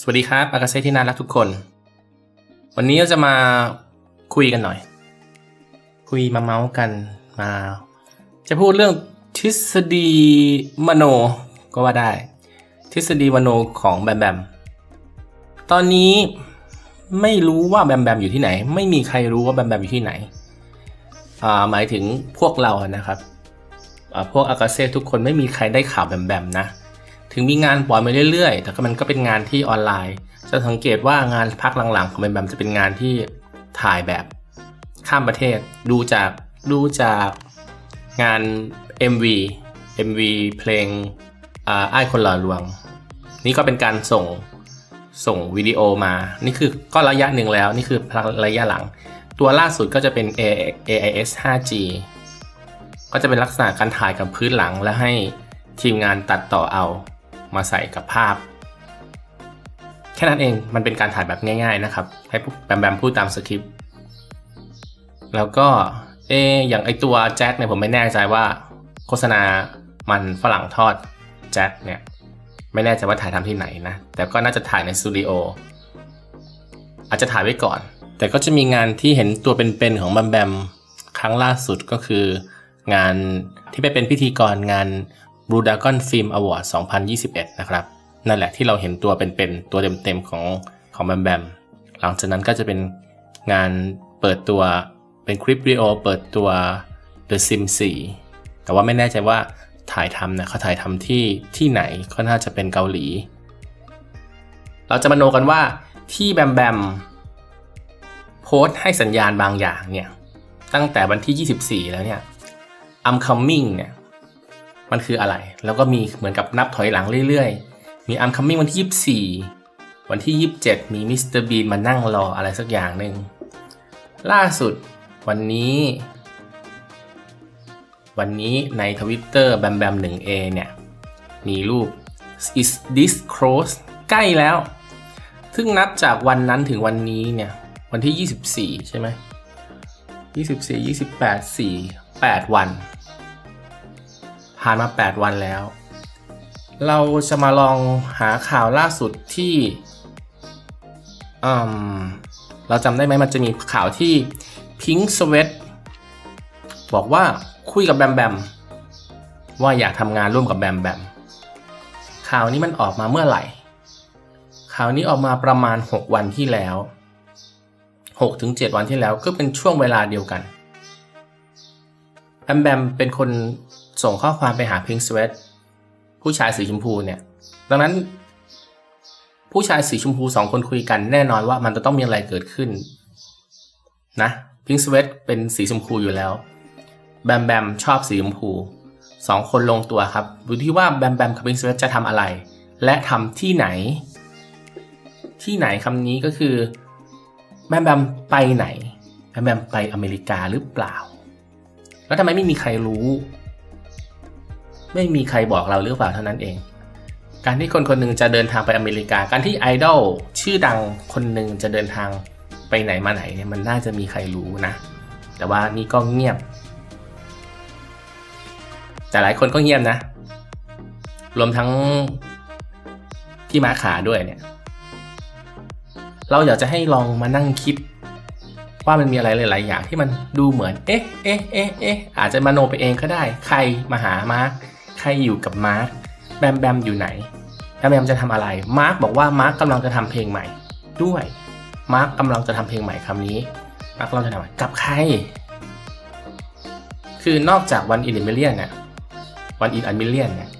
สวัสดีครับ อากาเซ่ที่น่ารักทุกคน วันนี้เราจะมาคุยกันหน่อย คุยมาเมาส์กันมา จะพูดเรื่องทฤษฎีมโนก็ว่าได้ ทฤษฎีมโนของแบมแบม ตอนนี้ไม่รู้ว่าแบมแบมอยู่ที่ไหน ไม่มีใครรู้ว่าแบมแบมอยู่ที่ไหน หมายถึงพวกเรานะครับพวกอากาเซ่ทุกคนไม่มีใครได้ข่าวแบมแบมนะ ถึงมีงานปล่อยมาเรื่อยๆ แต่ก็มันก็เป็นงานที่ออนไลน์ จะสังเกตว่างานพักหลังๆของแบมแบมจะเป็นงานที่ถ่ายแบบข้ามประเทศ ดูจากดูจากงาน MV MV เพลงอ่าไอ้ายคนหล่อลวง นี่ก็เป็นการส่งส่งวิดีโอมา นี่คือก็ระยะหนึ่งแล้ว นี่คือระยะหลัง ตัวล่าสุดก็จะเป็น A- AIS 5G ก็จะเป็นลักษณะการถ่ายกับพื้นหลังและให้ทีมงานตัดต่อเอา มาใส่กับภาพ แค่นั้นเองมันเป็นการถ่ายแบบง่าย ๆนะครับ ให้แบมแบมพูดตามสคริปต์แล้วก็เออย่างไอตัวแจ็คเนี่ยผมไม่แน่ใจว่า โฆษณามันฝรั่งทอดแจ็คเนี่ยไม่แน่ใจว่าถ่ายทำที่ไหนนะ แต่ก็น่าจะถ่ายในสตูดิโออาจจะถ่ายไว้ก่อน แต่ก็จะมีงานที่เห็นตัวเป็นๆของแบมแบมครั้งล่าสุดก็คืองานที่ไปเป็นพิธีกรงาน Blue Dragon Film Award 2021 นะครับ นั่นแหละที่เราเห็นตัวเป็นๆตัวเต็มๆของของแบมแบมหลังจากนั้นก็จะเป็นงานเปิดตัวเป็นคลิปวิดีโอเปิดตัว The Sims 4 แต่ว่าไม่แน่ใจว่าถ่ายทำนะเขาถ่ายทำที่ที่ไหนก็น่าจะเป็นเกาหลี เราจะมาโนกันว่าที่แบมแบมโพสต์ให้สัญญาณบางอย่างเนี่ยตั้งแต่วันที่ 24 แล้วเนี่ย I'm coming เนี่ย มันคืออะไร แล้วก็มีเหมือนกับนับถอยหลังเรื่อยๆ มี I'm coming วันที่ 24 วันที่ 27 มีมิสเตอร์บีนมานั่งรออะไรสักอย่างหนึ่งล่าสุดวันนี้ วันนี้ในทวิตเตอร์แบมแบม 1A เนี่ย มีรูป is this close ใกล้แล้ว ซึ่งนับจากวันนั้นถึงวันนี้เนี่ย วันที่ 24 ใช่ไหม24 28 4 8 วัน ผ่านมา 8 วันแล้ว เราจะมาลองหาข่าวล่าสุดที่อืมเราจำได้ไหมมันจะมีข่าวที่ Pink Sweat บอกว่าคุยกับแบมแบมว่าอยากทำงานร่วมกับแบมแบมข่าวนี้มันออกมาเมื่อไหร่ ข่าวนี้ออกมาประมาณ 6 วันที่แล้ว 6-7 วันที่แล้วก็เป็นช่วงเวลาเดียวกัน แบมแบมเป็นคนส่งข้อความไปหาพิงสเวตผู้ชายสีชมพูเนี่ย ดังนั้น ผู้ชายสีชมพูสองคนคุยกันแน่นอนว่ามันจะต้องมีอะไรเกิดขึ้น นะพิงสเวตเป็นสีชมพูอยู่แล้ว แบมแบมชอบสีชมพูสองคนลงตัวครับดูที่ว่าแบมแบมกับพิงสเวตจะทำอะไร และทำที่ไหน ที่ไหนคำนี้ก็คือแบมแบมไปไหนแบมแบมไปอเมริกาหรือเปล่า แล้วทำไมไม่มีใครรู้ ไม่มีใครบอกเราหรือเปล่าเท่านั้นเอง การที่คนคนหนึ่งจะเดินทางไปอเมริกา การที่ไอดอลชื่อดังคนหนึ่งจะเดินทางไปไหนมาไหนเนี่ยมันน่าจะมีใครรู้นะ แต่ว่านี่ก็เงียบ แต่หลายคนก็เงียบนะ รวมทั้งพี่มาขาด้วยเนี่ย เราอยากจะให้ลองมานั่งคิด ว่ามันมีอะไรหลาย ๆ อย่างที่มันดูเหมือน เอ๊ะ เอ๊ะ เอ๊ะ เอ๊ะ อาจจะมาโนไปเองก็ได้ ใครมาหามาร์ค ใครอยู่กับมาร์ค แบมแบมอยู่ไหน แบมแบมจะทำอะไร มาร์คบอกว่ามาร์คกำลังจะทำเพลงใหม่ ด้วย มาร์คกำลังจะทำเพลงใหม่คำนี้ มาร์คกำลังจะทำกับใคร คือนอกจากวันอินมิเลียนเนี่ย วันอินอันมิเลียนเนี่ย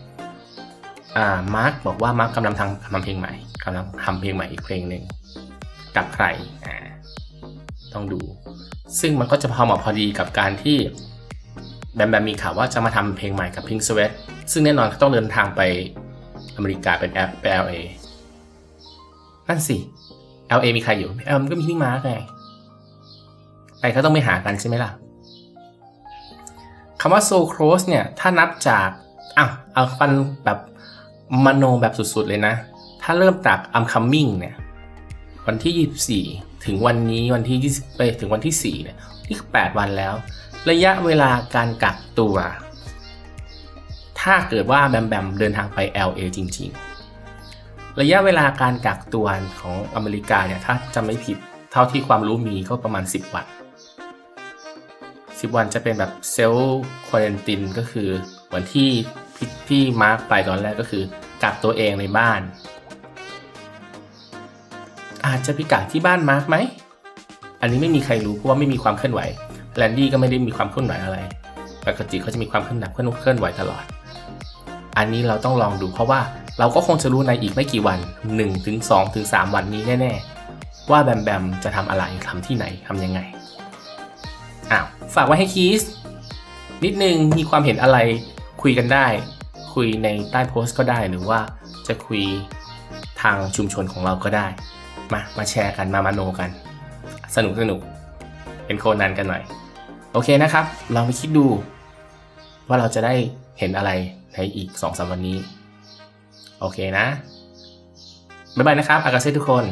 อ่า มาร์คบอกว่ามาร์คกำลังทำทำเพลงใหม่กำลังทำเพลงใหม่อีกเพลงหนึ่งกับใคร อ่า ต้องดู ซึ่งมันก็จะพอเหมาะพอดีกับการที่แบมแบมมีข่าวว่าจะมาทำเพลงใหม่กับ Pink Sweat ซึ่งแน่นอนต้องเดินทางไปอเมริกาเป็นแอปไป LA นั่นสิ LA มีใครอยู่ LA มันก็มีพี่มาร์กไงไปเขาต้องไปหากันใช่ไหมล่ะคำว่า so close เนี่ย ถ้านับจากอ้าวเอาฟันแบบมโนแบบสุดๆเลยนะ ถ้าเริ่มจาก I'm coming เนี่ย วันที่ 24 ถึงวันนี้วันที่ 20 ไปถึงวันที่ 4 เนี่ยนี่คือ 8 วันแล้ว ระยะเวลาการกักตัว ถ้าเกิดว่าแบมแบมเดินทางไป LA จริงระยะเวลาการกักตัวของอเมริกาเนี่ยถ้าจำไม่ผิดเท่าที่ความรู้มีก็ประมาณ 10 วัน 10 วันจะเป็นแบบเซลล์ควอเรนตินก็คือเหมือนที่พี่พี่มาร์กไปตอนแรกก็คือกักตัวเองในบ้าน อาจจะพิกักที่บ้านมาร์กไหม อันนี้ไม่มีใครรู้เพราะว่าไม่มีความเคลื่อนไหว แลนดี้ก็ไม่ได้มีความเคลื่อนไหวอะไร ปกติเขาจะมีความเคลื่อนไหวเคลื่อนไหวตลอด อันนี้เราต้องลองดูเพราะว่าเราก็คงจะรู้ในอีกไม่กี่วัน1ถึง2ถึง3วันนี้แน่ ๆ ว่าแบมแบมจะทำอะไรทำที่ไหนทำยังไง อ้าว ฝากไว้ให้คีสนิดนึงมีความเห็นอะไรคุยกันได้ คุยในใต้โพสต์ก็ได้หรือว่าจะคุยทางชุมชนของเราก็ได้ มา มาแชร์กัน มามาโนกัน สนุกสนุก เป็นโคนันกันหน่อย โอเคนะครับ ลองไปคิดดู ว่าเราจะได้เห็นอะไรในอีก2อสวันนี้ โอเคนะ บ๊ายบายนะครับ อากาเซ่ทุกคน